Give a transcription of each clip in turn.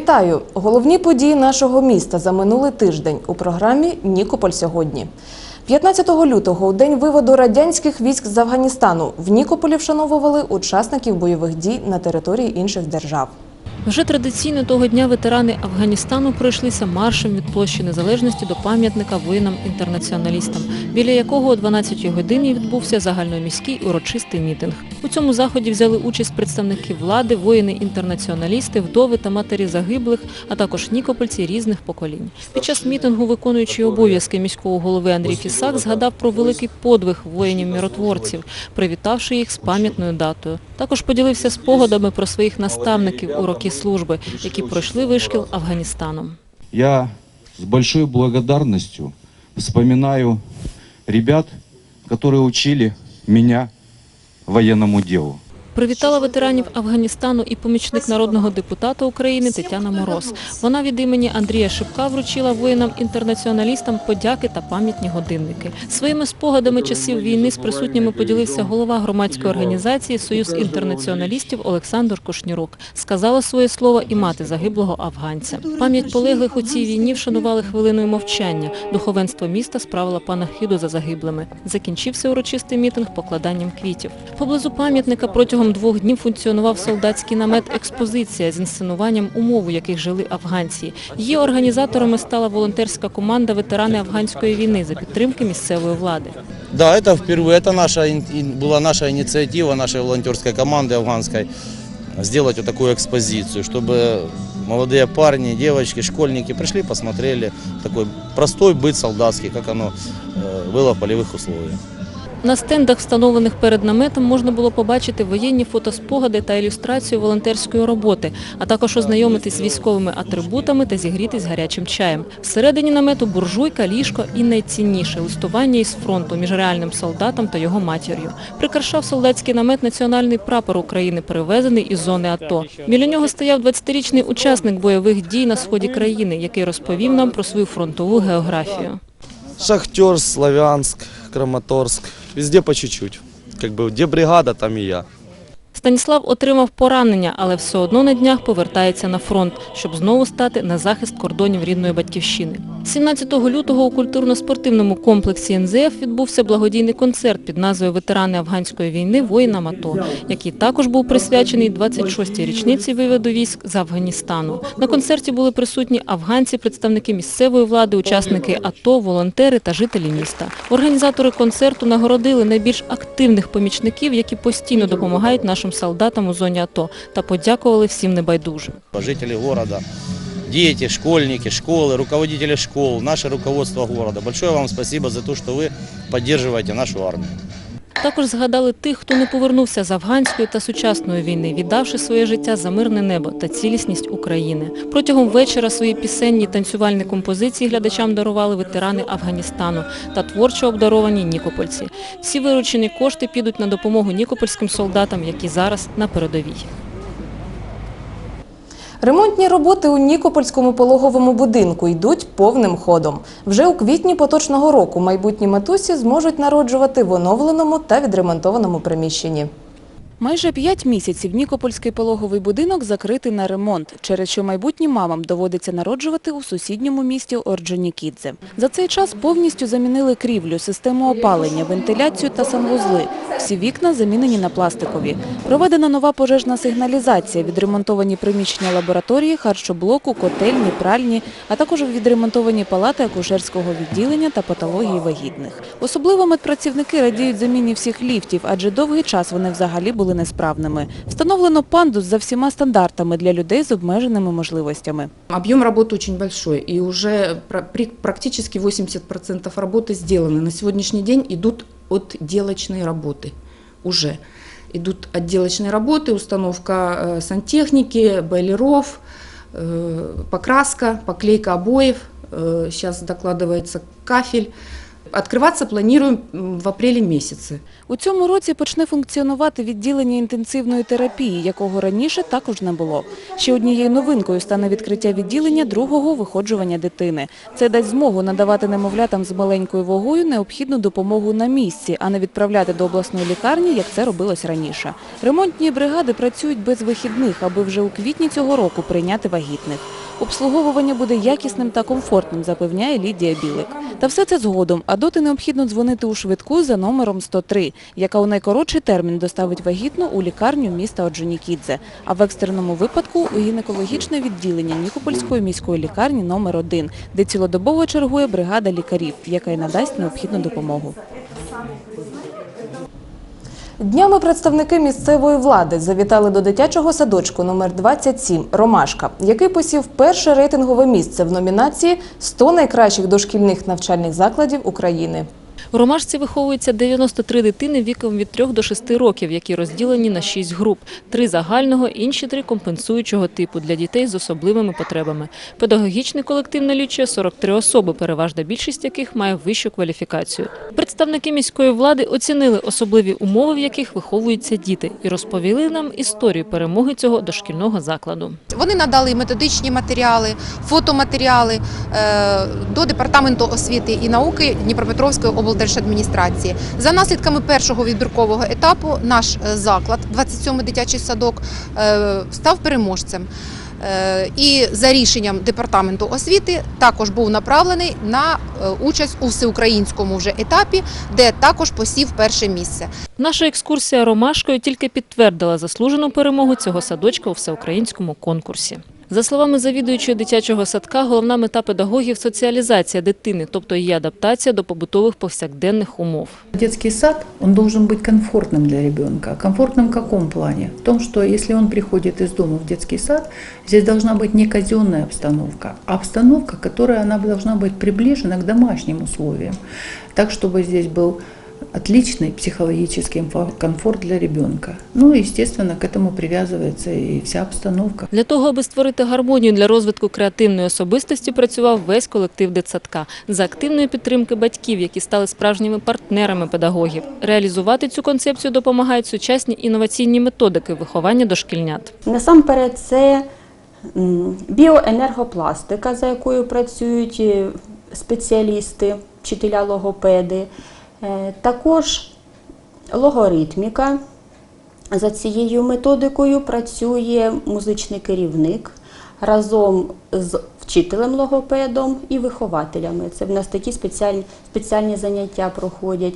Вітаю! Головні події нашого міста за минулий тиждень у програмі Нікополь сьогодні. 15 лютого, у день виводу радянських військ з Афганістану, в Нікополі вшановували учасників бойових дій на території інших держав. Вже традиційно того дня ветерани Афганістану пройшлися маршем від площі Незалежності до пам'ятника воїнам-інтернаціоналістам, біля якого о 12 годині відбувся загальноміський урочистий мітинг. У цьому заході взяли участь представники влади, воїни-інтернаціоналісти, вдови та матері загиблих, а також нікопольці різних поколінь. Під час мітингу виконуючий обов'язки міського голови Андрій Фісак згадав про великий подвиг воїнів-миротворців, привітавши їх з пам'ятною датою. Також поділився спогадами про своїх наставників у роки служби, які пройшли вишкіл Афганістаном. Я с большой благодарностью вспоминаю ребят, которые учили меня военному делу. Привітала ветеранів Афганістану і помічник народного депутата України Тетяна Мороз. Вона від імені Андрія Шипка вручила воїнам-інтернаціоналістам подяки та пам'ятні годинники. Своїми спогадами часів війни з присутніми поділився голова громадської організації Союз інтернаціоналістів Олександр Кошнірук. Сказала своє слово і мати загиблого афганця. Пам'ять полеглих у цій війні вшанували хвилиною мовчання. Духовенство міста справило панахиду за загиблими. Закінчився урочистий мітинг покладанням квітів. Поблизу пам'ятника протягом двох днів функціонував солдатський намет експозиція з інсценуванням умов, у яких жили афганці. Її організаторами стала волонтерська команда ветерани афганської війни за підтримки місцевої влади. Да, это впервые, это наша, ин- ин- была наша инициатива, нашей волонтерской команды афганской, сделать вот такую экспозицию, чтобы молодые парни, девочки, школьники пришли, посмотрели такой простой быт солдатский, как оно э, было в полевых условиях. На стендах, встановлених перед наметом, можна було побачити воєнні фотоспогади та ілюстрацію волонтерської роботи, а також ознайомитись з військовими атрибутами та зігрітись гарячим чаєм. Всередині намету буржуйка, ліжко і найцінніше листування із фронту між реальним солдатом та його матір'ю. Прикрашав солдатський намет національний прапор України, перевезений із зони АТО. Біля нього стояв 20-річний учасник бойових дій на сході країни, який розповів нам про свою фронтову географію. Шахтер, Славянск, Краматорск. Везде по чуть-чуть. Как бы где бригада, там и я. Станіслав отримав поранення, але все одно на днях повертається на фронт, щоб знову стати на захист кордонів рідної батьківщини. 17 лютого у культурно-спортивному комплексі НЗФ відбувся благодійний концерт під назвою Ветерани афганської війни воїнам АТО, який також був присвячений 26-й річниці виводу військ з Афганістану. На концерті були присутні афганці, представники місцевої влади, учасники АТО, волонтери та жителі міста. Організатори концерту нагородили найбільш активних помічників, які постійно допомагають нашим солдатам у зоні АТО, та подякували всім небайдужим. Жителі міста, діти, школьники, школи, руководителі школ, наше руководство міста. Большое вам спасибо за те, що ви підтримуєте нашу армию. Також згадали тих, хто не повернувся з афганської та сучасної війни, віддавши своє життя за мирне небо та цілісність України. Протягом вечора свої пісенні танцювальні композиції глядачам дарували ветерани Афганістану та творчо обдаровані нікопольці. Всі виручені кошти підуть на допомогу нікопольським солдатам, які зараз на передовій. Ремонтні роботи у Нікопольському пологовому будинку йдуть повним ходом. Вже у квітні поточного року майбутні матусі зможуть народжувати в оновленому та відремонтованому приміщенні. Майже п'ять місяців Нікопольський пологовий будинок закритий на ремонт, через що майбутнім мамам доводиться народжувати у сусідньому місті Орджонікідзе. За цей час повністю замінили крівлю, систему опалення, вентиляцію та санвузли. Всі вікна замінені на пластикові. Проведена нова пожежна сигналізація, відремонтовані приміщення лабораторії, харчоблоку, котельні, пральні, а також відремонтовані палати акушерського відділення та патології вагітних. Особливо медпрацівники радіють заміні всіх ліфтів, адже довгий час вони взагалі були несправними. Встановлено пандус за всіма стандартами для людей з обмеженими можливостями. Объем работы очень большой, и уже пра- при- практически 80% работы сделаны. На сегодняшний день идут отделочные работы уже. Идут отделочные работы, установка э, сантехники, бойлеров, э, покраска, поклейка обоев. Сейчас докладывается кафель. Открываться планируем м, в апреле месяце. У цьому році почне функціонувати відділення інтенсивної терапії, якого раніше також не було. Ще однією новинкою стане відкриття відділення другого виходжування дитини. Це дасть змогу надавати немовлятам з маленькою вагою необхідну допомогу на місці, а не відправляти до обласної лікарні, як це робилось раніше. Ремонтні бригади працюють без вихідних, аби вже у квітні цього року прийняти вагітних. Обслуговування буде якісним та комфортним, запевняє Лідія Білик. Та все це згодом, доти необхідно дзвонити у швидку за номером 103, яка у найкоротший термін доставить вагітну у лікарню міста Оджонікідзе, а в екстреному випадку у гінекологічне відділення Нікопольської міської лікарні номер 1, де цілодобово чергує бригада лікарів, яка й надасть необхідну допомогу. Днями представники місцевої влади завітали до дитячого садочку номер 27 «Ромашка», який посів перше рейтингове місце в номінації «100 найкращих дошкільних навчальних закладів України». У Ромашці виховується 93 дитини віком від 3 до 6 років, які розділені на 6 груп. Три загального, інші три компенсуючого типу для дітей з особливими потребами. Педагогічний колектив налічує 43 особи, переважна більшість яких має вищу кваліфікацію. Представники міської влади оцінили особливі умови, в яких виховуються діти, і розповіли нам історію перемоги цього дошкільного закладу. Вони надали методичні матеріали, фотоматеріали е, до департаменту освіти і науки Дніпропетровської облдержадміністрації. За наслідками першого відбіркового етапу наш е, заклад, 27-й дитячий садок, е, став переможцем. Е, І за рішенням департаменту освіти також був направлений на участь у всеукраїнському вже етапі, де також посів перше місце. Наша екскурсія ромашкою тільки підтвердила заслужену перемогу цього садочка у всеукраїнському конкурсі. За словами завідуючої дитячого садка, головна мета педагогів – соціалізація дитини, тобто її адаптація до побутових повсякденних умов. Детский сад, он должен быть комфортным для ребенка. Комфортным в каком плане? В том, что если он приходит из дома в детский сад, здесь должна быть не казенная обстановка, а обстановка, которая она должна быть приближена к домашним условиям. Так, чтобы здесь был отличный психологический инфо- комфорт для ребенка. Ну и, естественно, к этому привязывается и вся обстановка. Для того, аби створити гармонію для розвитку креативної особистості, працював весь колектив дитсадка за активної підтримки батьків, які стали справжніми партнерами педагогів. Реалізувати цю концепцію допомагають сучасні інноваційні методики виховання дошкільнят. Насамперед, це м, біоенергопластика, за якою працюють е, спеціалісти, вчителя логопеди, Е, також логоритміка. За цією методикою працює музичний керівник разом з вчителем логопедом і вихователями. Це в нас такі спеціальні, спеціальні заняття проходять.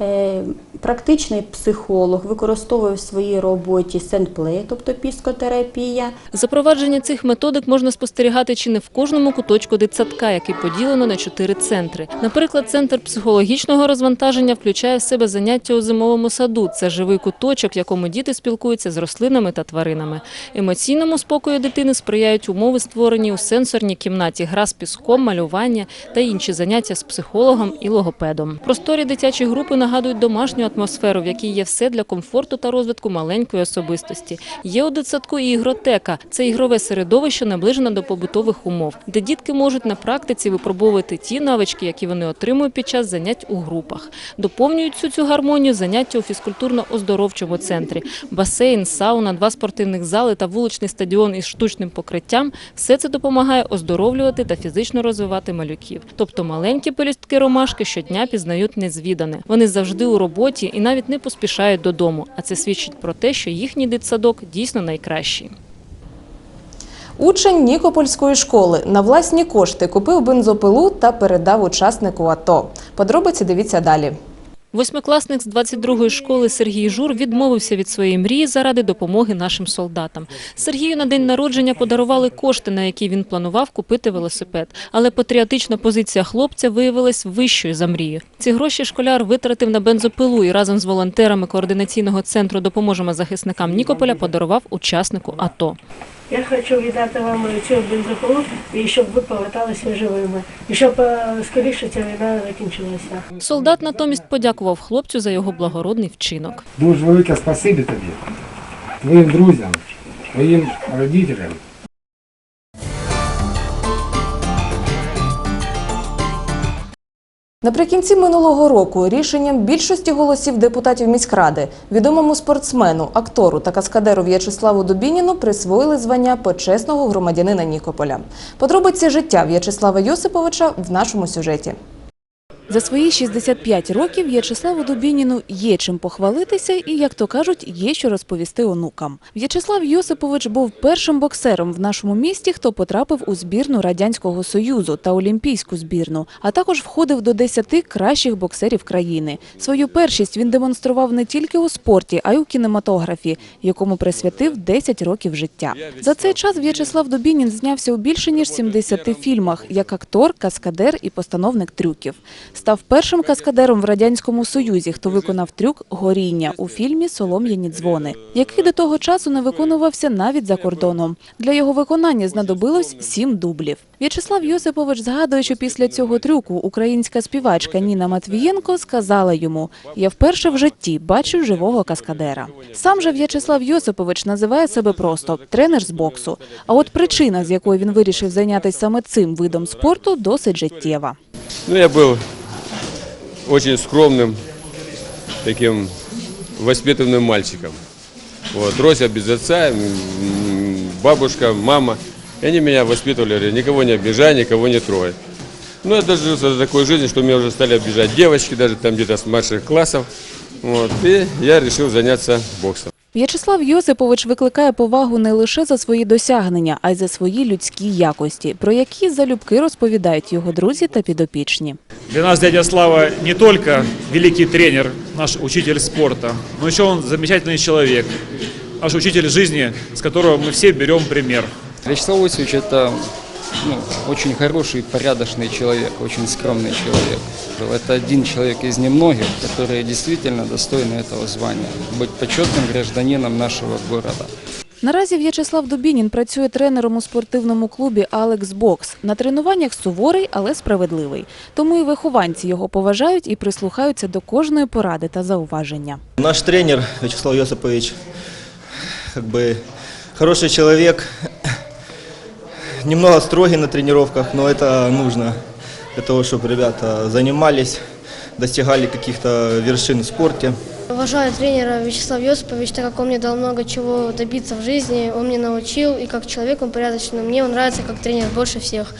Е, Практичний психолог використовує в своїй роботі сенплей, тобто піскотерапія. Запровадження цих методик можна спостерігати чи не в кожному куточку дитсадка, який поділено на чотири центри. Наприклад, центр психологічного розвантаження включає в себе заняття у зимовому саду. Це живий куточок, в якому діти спілкуються з рослинами та тваринами. Емоційному спокою дитини сприяють умови, створені у сенсорній кімнаті, гра з піском, малювання та інші заняття з психологом і логопедом. Просторі дитячої групи нагадують домашню атмосферу, в якій є все для комфорту та розвитку маленької особистості. Є у дитсадку і ігротека. Це ігрове середовище, наближене до побутових умов, де дітки можуть на практиці випробовувати ті навички, які вони отримують під час занять у групах. Доповнюють всю цю гармонію заняття у фізкультурно-оздоровчому центрі. Басейн, сауна, два спортивних зали та вуличний стадіон із штучним покриттям – все це допомагає оздоровлювати та фізично розвивати малюків. Тобто маленькі пелюстки ромашки щодня пізнають незвідане. Вони завжди у роботі і навіть не поспішають додому. А це свідчить про те, що їхній дитсадок дійсно найкращий. Учень Нікопольської школи на власні кошти купив бензопилу та передав учаснику АТО. Подробиці дивіться далі. Восьмикласник з 22-ї школи Сергій Жур відмовився від своєї мрії заради допомоги нашим солдатам. Сергію на день народження подарували кошти, на які він планував купити велосипед. Але патріотична позиція хлопця виявилась вищою за мрію. Ці гроші школяр витратив на бензопилу і разом з волонтерами координаційного центру «Допоможемо захисникам Нікополя» подарував учаснику АТО. Я хочу віддати вам цю бензопилу і щоб ви поверталися живими, і щоб е, скоріше ця війна закінчилася. Солдат натомість подякував хлопцю за його благородний вчинок. Дуже велике спасибі тобі, твоїм друзям, твоїм родителям. Наприкінці минулого року рішенням більшості голосів депутатів міськради відомому спортсмену, актору та каскадеру В'ячеславу Дубініну присвоїли звання почесного громадянина Нікополя. Подробиці життя В'ячеслава Йосиповича в нашому сюжеті. За свої 65 років В'ячеславу Дубініну є чим похвалитися і, як то кажуть, є що розповісти онукам. В'ячеслав Йосипович був першим боксером в нашому місті, хто потрапив у збірну Радянського Союзу та Олімпійську збірну, а також входив до 10 кращих боксерів країни. Свою першість він демонстрував не тільки у спорті, а й у кінематографі, якому присвятив 10 років життя. За цей час В'ячеслав Дубінін знявся у більше ніж 70 фільмах як актор, каскадер і постановник трюків. Став першим каскадером в радянському союзі, хто виконав трюк горіння у фільмі Солом'яні дзвони, який до того часу не виконувався навіть за кордоном. Для його виконання знадобилось сім дублів. В'ячеслав Йосипович згадує, що після цього трюку українська співачка Ніна Матвієнко сказала йому: Я вперше в житті бачу живого каскадера. Сам же В'ячеслав Йосипович називає себе просто тренер з боксу. А от причина, з якої він вирішив зайнятися саме цим видом спорту, досить життєва. Ну, я был очень скромным, таким воспитанным мальчиком. Вот, рос я без отца, бабушка, мама. И они меня воспитывали, говорили, никого не обижай, никого не трогай. Ну, я дожился до такой жизни, что меня уже стали обижать девочки, даже там где-то с младших классов. Вот, и я решил заняться боксом. В'ячеслав Йосипович викликає повагу не лише за свої досягнення, а й за свої людські якості, про які залюбки розповідають його друзі та підопічні. Для нас дядя Слава не только великий тренер, наш учитель спорта, но еще он замечательный человек, наш учитель жизни, с которого мы все берем пример. Вячеслав Осипович это ну, очень хороший, порядочный человек, очень скромный человек. Это один человек из немногих, которые действительно достойны этого звания. Быть почетным гражданином нашего города. Наразі В'ячеслав Дубінін працює тренером у спортивному клубі «Алекс Бокс». На тренуваннях суворий, але справедливий. Тому і вихованці його поважають і прислухаються до кожної поради та зауваження. Наш тренер Вячеслав Йосипович, как бы хороший человек, немного строгий на тренировках, но это нужно для того, чтобы ребята занимались, достигали каких-то вершин в спорте. Уважаю тренера Вячеслав Йосипович, так как он мне дал много чего добиться в жизни, он мне научил, и как человек он порядочный. Мне он нравится как тренер больше всех.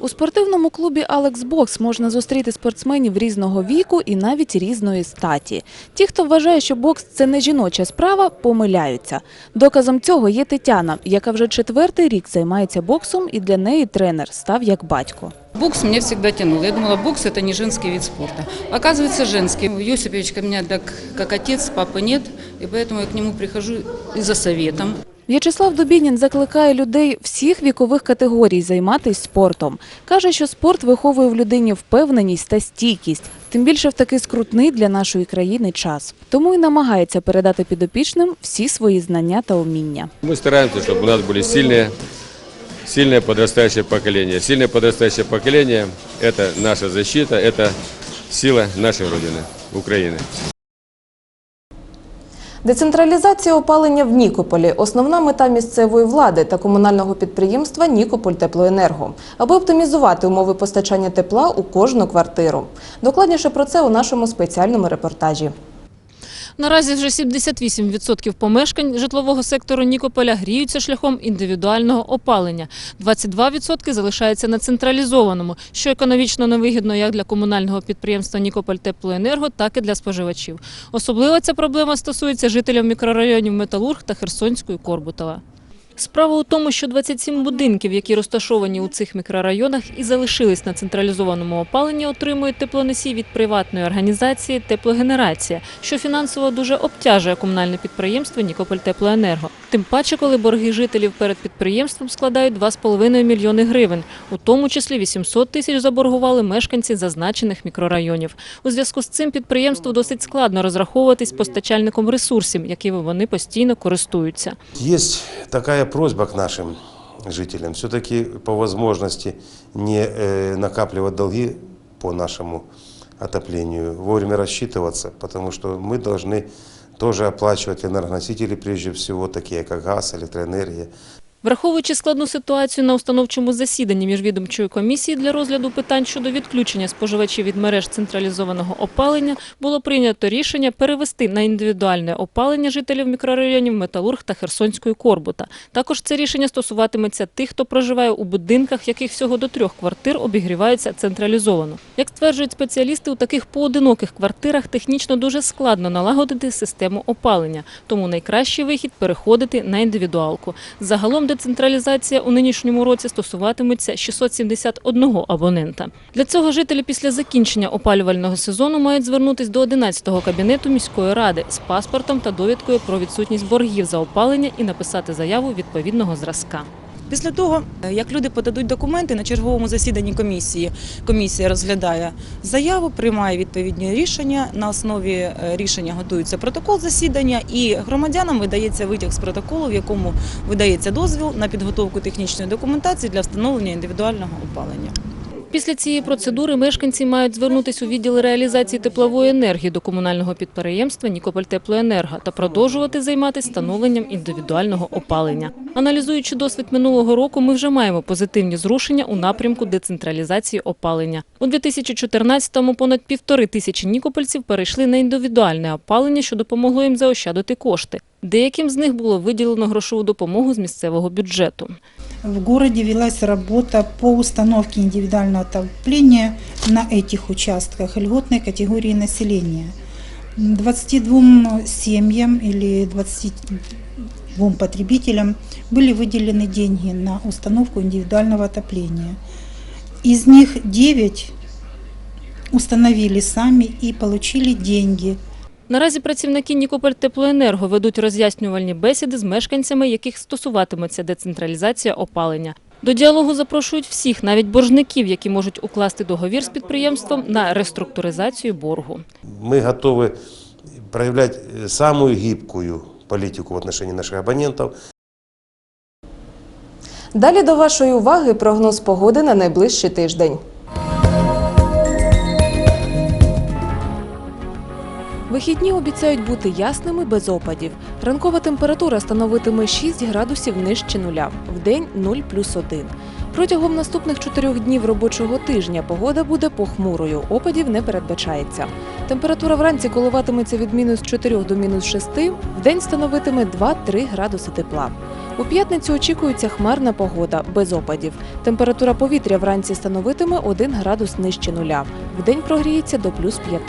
У спортивному клубі «Алекс Бокс» можна зустріти спортсменів різного віку і навіть різної статі. Ті, хто вважає, що бокс – це не жіноча справа, помиляються. Доказом цього є Тетяна, яка вже четвертий рік займається боксом, і для неї тренер став як батько. Бокс меня всегда тянул. Я думала, бокс это не женский вид спорта. Оказывается, женский. Йосипович ко мне так, как отец, папы нет, и поэтому я к нему прихожу и за советом. В'ячеслав Дубінін закликає людей всіх вікових категорій займатися спортом. Каже, що спорт виховує в людині впевненість та стійкість, тим більше в такий скрутний для нашої країни час. Тому і намагається передати підопічним всі свої знання та уміння. Мы стараемся, чтобы у нас были сильные, сильное подрастающее поколение. Сильное подрастающее поколение – это наша защита, это сила нашей Родины, Украины. Децентралізація опалення в Нікополі основна мета місцевої влади та комунального підприємства Нікополь Теплоенерго, аби оптимізувати умови постачання тепла у кожну квартиру. Докладніше про це у нашому спеціальному репортажі. Наразі вже 78% помешкань житлового сектору Нікополя гріються шляхом індивідуального опалення. 22% залишаються на централізованому, що економічно невигідно як для комунального підприємства Нікополь Теплоенерго, так і для споживачів. Особливо ця проблема стосується жителів мікрорайонів Металург та Херсонської Корбутова. Справа у тому, що 27 будинків, які розташовані у цих мікрорайонах і залишились на централізованому опаленні, отримують теплоносій від приватної організації Теплогенерація, що фінансово дуже обтяжує комунальне підприємство Нікополь Теплоенерго. Тим паче, коли борги жителів перед підприємством складають 2,5 мільйони гривень, у тому числі 800 тисяч заборгували мешканці зазначених мікрорайонів. У зв'язку з цим підприємству досить складно розраховуватись постачальником ресурсів, якими вони постійно користуються. Есть такая просьба к нашим жителям, все-таки по возможности не э, накапливать долги по нашему отоплению, вовремя рассчитываться, потому что мы должны тоже оплачивать энергоносители, прежде всего, такие как газ, электроэнергия. Враховуючи складну ситуацію на установчому засіданні міжвідомчої комісії для розгляду питань щодо відключення споживачів від мереж централізованого опалення, було прийнято рішення перевести на індивідуальне опалення жителів мікрорайонів Металург та Херсонської Корбута. Також це рішення стосуватиметься тих, хто проживає у будинках, яких всього до трьох квартир обігріваються централізовано. Як стверджують спеціалісти, у таких поодиноких квартирах технічно дуже складно налагодити систему опалення, тому найкращий вихід переходити на індивідуалку. Загалом децентралізація у нинішньому році стосуватиметься 671 абонента. Для цього жителі після закінчення опалювального сезону мають звернутися до 11-го кабінету міської ради з паспортом та довідкою про відсутність боргів за опалення і написати заяву відповідного зразка. Після того, е, як люди подадуть документи на черговому засіданні комісії, комісія розглядає заяву, приймає відповідні рішення. На основі е, рішення готується протокол засідання, і громадянам видається витяг з протоколу, в якому видається дозвіл на підготовку технічної документації для встановлення індивідуального опалення. Після цієї процедури мешканці мають звернутися у відділ реалізації теплової енергії до комунального підприємства «Нікопольтеплоенерго» та продовжувати займатися встановленням індивідуального опалення. Аналізуючи досвід минулого року, ми вже маємо позитивні зрушення у напрямку децентралізації опалення. У 2014-му понад півтори тисячі нікопольців перейшли на індивідуальне опалення, що допомогло їм заощадити кошти. Деяким з них було виділено грошову допомогу з місцевого бюджету. В городе велась работа по установке индивидуального отопления на этих участках льготной категории населения. 22 семьям или 22 потребителям были выделены деньги на установку индивидуального отопления. Из них 9 установили сами и получили деньги Наразі працівники Нікопольтеплоенерго ведуть роз'яснювальні бесіди з мешканцями, яких стосуватиметься децентралізація опалення. До діалогу запрошують всіх, навіть боржників, які можуть укласти договір з підприємством на реструктуризацію боргу. Мы готовы проявлять э, самую гибкую политику в отношении наших абонентов. Далі до вашої уваги прогноз погоди на найближчий тиждень. Вихідні обіцяють бути ясними без опадів. Ранкова температура становитиме 6 градусів нижче нуля, вдень 0 плюс 1. Протягом наступних чотирьох днів робочого тижня погода буде похмурою, опадів не передбачається. Температура вранці коливатиметься від мінус 4 до мінус 6, вдень становитиме 2-3 градуси тепла. У п'ятницю очікується хмарна погода, без опадів. Температура повітря вранці становитиме 1 градус нижче нуля, вдень прогріється до плюс 5.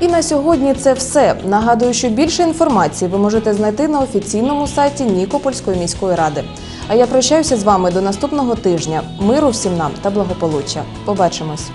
І на сьогодні це все. Нагадую, що більше інформації ви можете знайти на офіційному сайті Нікопольської міської ради. А я прощаюся з вами до наступного тижня. Миру всім нам та благополуччя. Побачимось.